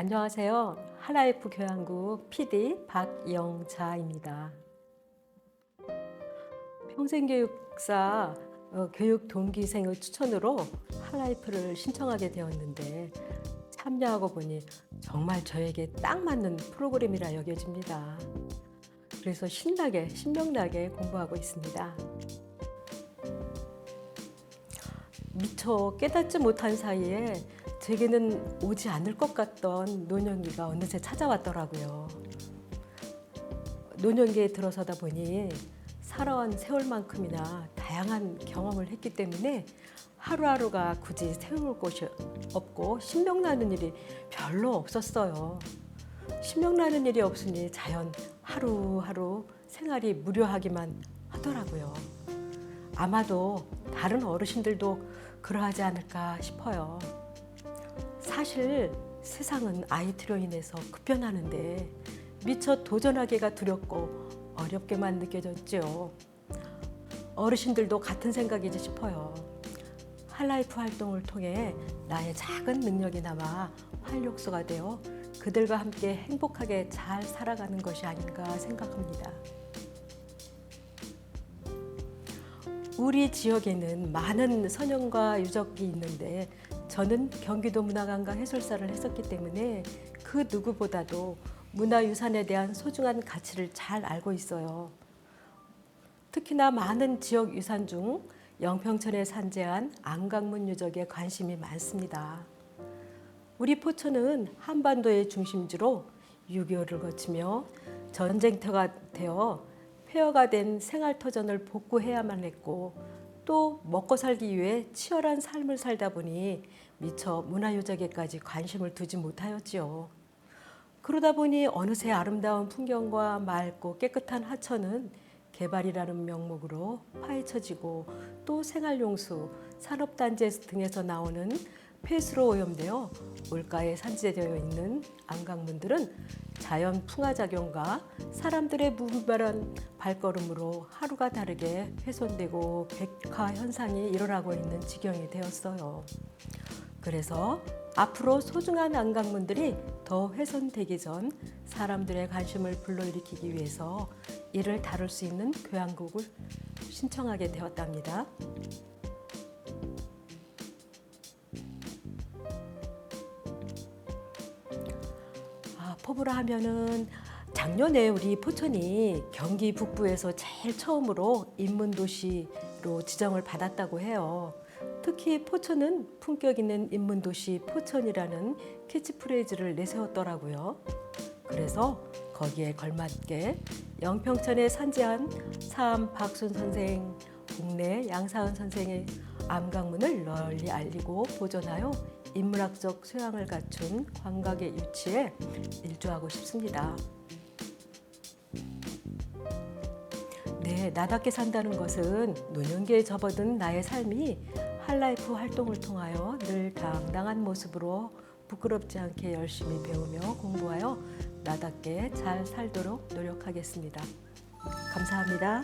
안녕하세요. 하라이프 교양국 PD 박영자입니다. 평생교육사 어, 교육 동기생의 추천으로 하라이프를 신청하게 되었는데 참여하고 보니 정말 저에게 딱 맞는 프로그램이라 여겨집니다. 그래서 신나게 신명나게 공부하고 있습니다. 미처 깨닫지 못한 사이에 제게는 오지 않을 것 같던 노년기가 어느새 찾아왔더라고요. 노년기에 들어서다 보니 살아온 세월만큼이나 다양한 경험을 했기 때문에 하루하루가 굳이 세울 곳이 없고 신명나는 일이 별로 없었어요. 신명나는 일이 없으니 자연 하루하루 생활이 무료하기만 하더라고요. 아마도 다른 어르신들도 그러하지 않을까 싶어요. 사실 세상은 아이들로 인해서 급변하는데 미처 도전하기가 두렵고 어렵게만 느껴졌죠. 어르신들도 같은 생각이지 싶어요. 할라이프 활동을 통해 나의 작은 능력이 남아 활력소가 되어 그들과 함께 행복하게 잘 살아가는 것이 아닌가 생각합니다. 우리 지역에는 많은 선영과 유적이 있는데 저는 경기도 문화관광 해설사를 했었기 때문에 그 누구보다도 문화유산에 대한 소중한 가치를 잘 알고 있어요. 특히나 많은 지역 유산 중 영평천에 산재한 안강문 유적에 관심이 많습니다. 우리 포천은 한반도의 중심지로 6.25를 거치며 전쟁터가 되어 폐허가 된 생활터전을 복구해야만 했고 또 먹고 살기 위해 치열한 삶을 살다 보니 미처 문화유적에까지 관심을 두지 못하였지요. 그러다 보니 어느새 아름다운 풍경과 맑고 깨끗한 하천은 개발이라는 명목으로 파헤쳐지고 또 생활용수, 산업단지 등에서 나오는 폐수로 오염되어 물가에 산재되어 있는 안강문들은 자연 풍화작용과 사람들의 무분별한 발걸음으로 하루가 다르게 훼손되고 백화 현상이 일어나고 있는 지경이 되었어요. 그래서 앞으로 소중한 안강문들이 더 훼손되기 전 사람들의 관심을 불러일으키기 위해서 이를 다룰 수 있는 교양국을 신청하게 되었답니다. 포부라 하면은 작년에 우리 포천이 경기 북부에서 제일 처음으로 인문 도시로 지정을 받았다고 해요. 특히 포천은 품격 있는 인문 도시 포천이라는 캐치프레이즈를 내세웠더라고요. 그래서 거기에 걸맞게 영평천에 산재한 사암 박순 선생, 국내 양사은 선생의 암강문을 널리 알리고 보존하여 인문학적 소양을 갖춘 광각의 유치에 일조하고 싶습니다. 네, 나답게 산다는 것은 노년기에 접어든 나의 삶이 할라이프 활동을 통하여 늘 당당한 모습으로 부끄럽지 않게 열심히 배우며 공부하여 나답게 잘 살도록 노력하겠습니다. 감사합니다.